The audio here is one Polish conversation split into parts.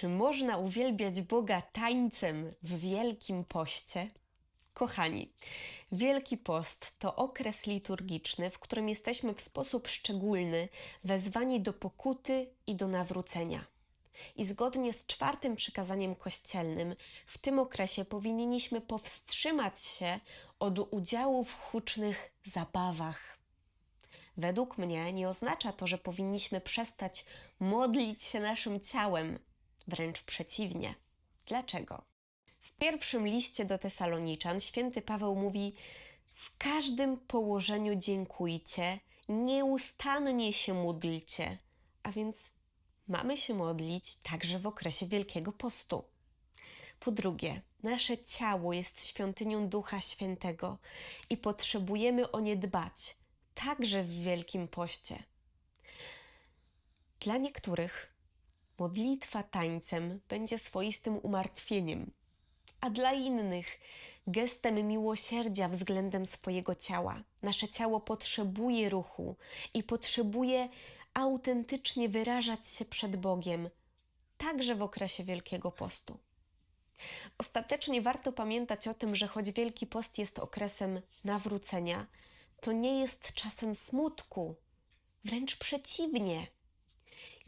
Czy można uwielbiać Boga tańcem w Wielkim Poście? Kochani, Wielki Post to okres liturgiczny, w którym jesteśmy w sposób szczególny wezwani do pokuty i do nawrócenia. I zgodnie z czwartym przykazaniem kościelnym, w tym okresie powinniśmy powstrzymać się od udziału w hucznych zabawach. Według mnie nie oznacza to, że powinniśmy przestać modlić się naszym ciałem, wręcz przeciwnie. Dlaczego? W pierwszym liście do Tesaloniczan święty Paweł mówi: W każdym położeniu dziękujcie, nieustannie się módlcie. A więc mamy się modlić także w okresie Wielkiego Postu. Po drugie, nasze ciało jest świątynią Ducha Świętego i potrzebujemy o nie dbać, także w Wielkim Poście. Dla niektórych modlitwa tańcem będzie swoistym umartwieniem, a dla innych gestem miłosierdzia względem swojego ciała. Nasze ciało potrzebuje ruchu i potrzebuje autentycznie wyrażać się przed Bogiem, także w okresie Wielkiego Postu. Ostatecznie warto pamiętać o tym, że choć Wielki Post jest okresem nawrócenia, to nie jest czasem smutku, wręcz przeciwnie.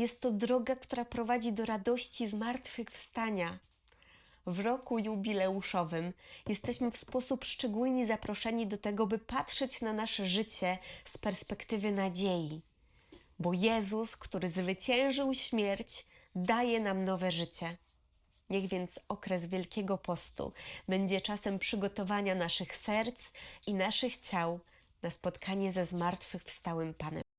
Jest to droga, która prowadzi do radości zmartwychwstania. W roku jubileuszowym jesteśmy w sposób szczególny zaproszeni do tego, by patrzeć na nasze życie z perspektywy nadziei, bo Jezus, który zwyciężył śmierć, daje nam nowe życie. Niech więc okres Wielkiego Postu będzie czasem przygotowania naszych serc i naszych ciał na spotkanie ze zmartwychwstałym Panem.